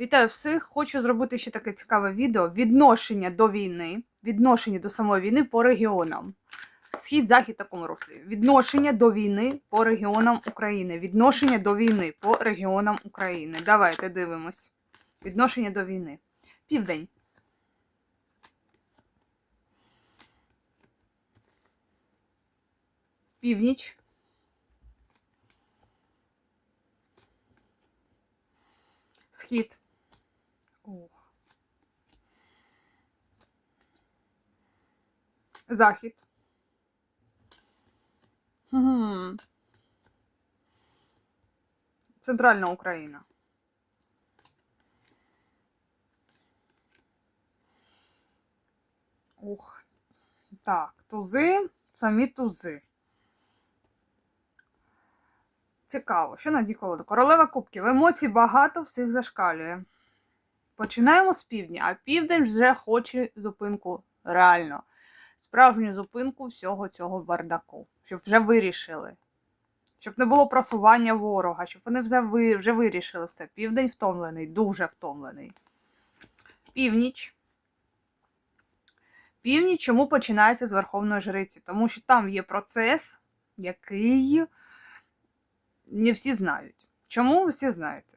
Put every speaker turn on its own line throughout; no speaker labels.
Вітаю всіх! Хочу зробити ще таке цікаве відео. Відношення до війни, відношення до самої війни по регіонам. Схід, захід такому руслі. Відношення до війни по регіонам України. Відношення до війни по регіонам України. Давайте дивимось. Відношення до війни. Південь. Північ. Схід. Ох. Захід. Хм. Центральна Україна. Ух. Так, тузи, самі тузи. Цікаво, що на колоду? Королева кубків. Емоцій багато, всіх зашкалює. Починаємо з півдня, а південь вже хоче зупинку реально. Справжню зупинку всього цього бардаку. Щоб вже вирішили. Щоб не було просування ворога, щоб вони вже, вже вирішили все. Південь втомлений, дуже втомлений. Північ. Північ чому починається з Верховної Жриці? Тому що там є процес, який не всі знають. Чому ви всі знаєте?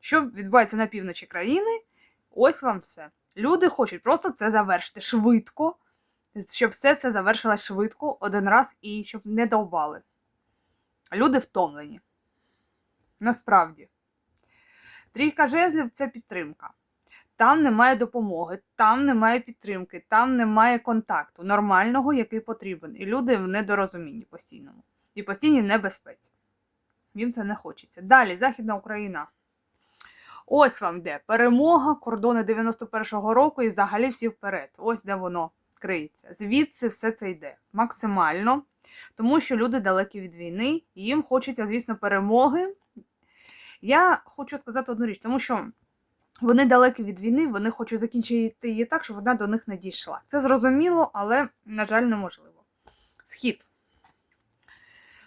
Що відбувається на півночі країни? Ось вам все. Люди хочуть просто це завершити швидко, щоб все це завершилось швидко один раз і щоб не довбали. Люди втомлені. Насправді. Трійка жезлів це підтримка. Там немає допомоги, там немає підтримки, там немає контакту нормального, який потрібен. І люди в недорозумінні постійному. І постійній небезпеці. Їм це не хочеться. Далі, Західна Україна. Ось вам де перемога, кордони 91-го року і взагалі всі вперед. Ось де воно криється. Звідси все це йде максимально, тому що люди далекі від війни, і їм хочеться, звісно, перемоги. Я хочу сказати одну річ, тому що вони далекі від війни, вони хочуть закінчити її так, щоб вона до них не дійшла. Це зрозуміло, але, на жаль, неможливо. Схід.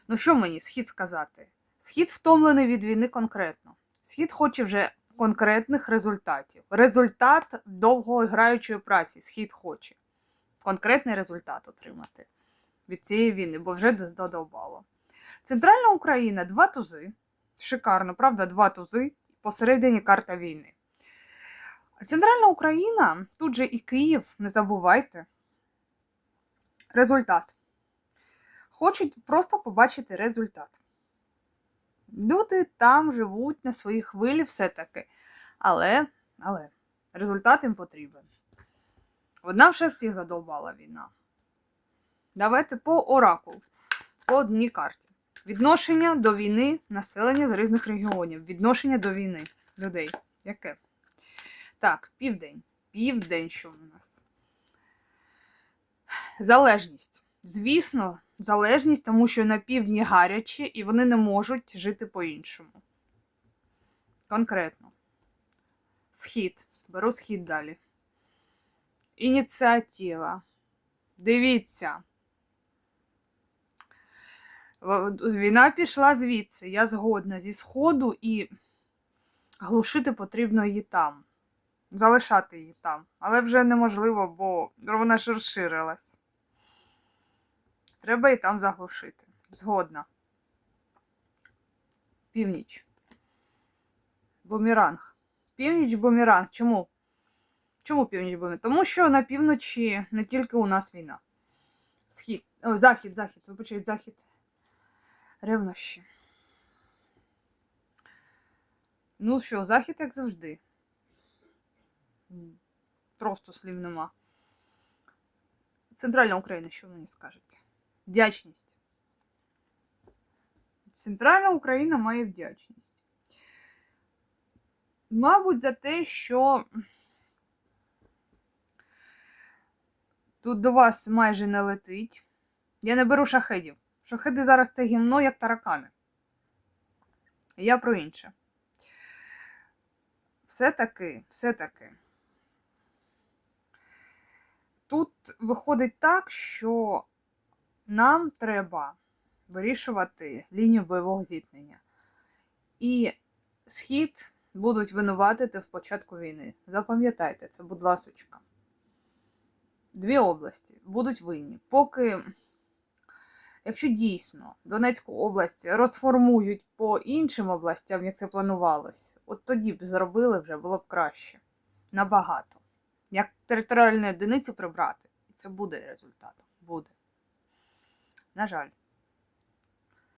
Ну, що мені схід сказати? Схід втомлений від війни конкретно. Схід хоче вже конкретних результатів. Результат довгоіграючої праці. Схід хоче. Конкретний результат отримати від цієї війни, бо вже додовбало. Центральна Україна два тузи. Шикарно, правда, два тузи. Посередині карта війни. Центральна Україна, тут же і Київ, не забувайте. Результат. Хочуть просто побачити результат. Люди там живуть на своїй хвилі все-таки. Але, але, результат їм потрібен. Вона вже всіх задовбала війна. Давайте по оракул, по одній карті. Відношення до війни населення з різних регіонів. Відношення до війни людей. Яке? Так, південь. Південь, що у нас? Залежність. Звісно, залежність, тому що на півдні гаряче, і вони не можуть жити по-іншому. Конкретно. Схід. Беру схід далі. Ініціатива. Дивіться. Війна пішла звідси. Я згодна зі сходу і глушити потрібно її там. Залишати її там. Але вже неможливо, бо вона ж розширилась. Треба і там заглушити. Згодна. Північ. Бумеранг. Північ бумеранг. Чому? Чому північ бумеранг? Тому що на півночі не тільки у нас війна. Схід. О, захід, захід, вибачайте, захід. Ревнощі. Ну що, захід, як завжди. Просто слів нема. Центральна Україна, що мені скажете? Вдячність. Центральна Україна має вдячність. Мабуть, за те, що тут до вас майже не летить. Я не беру шахедів. Шахеди зараз це гімно, як таракани. Я про інше. Все-таки, все-таки. Тут виходить так, що нам треба вирішувати лінію бойового зіткнення. І схід будуть винуватити в початку війни. Запам'ятайте це, будь ласочка. Дві області будуть винні. Поки, якщо дійсно Донецьку область розформують по іншим областям, як це планувалось, от тоді б зробили вже було б краще. Набагато. Як територіальну одиницю прибрати. І це буде результатом. Буде. На жаль.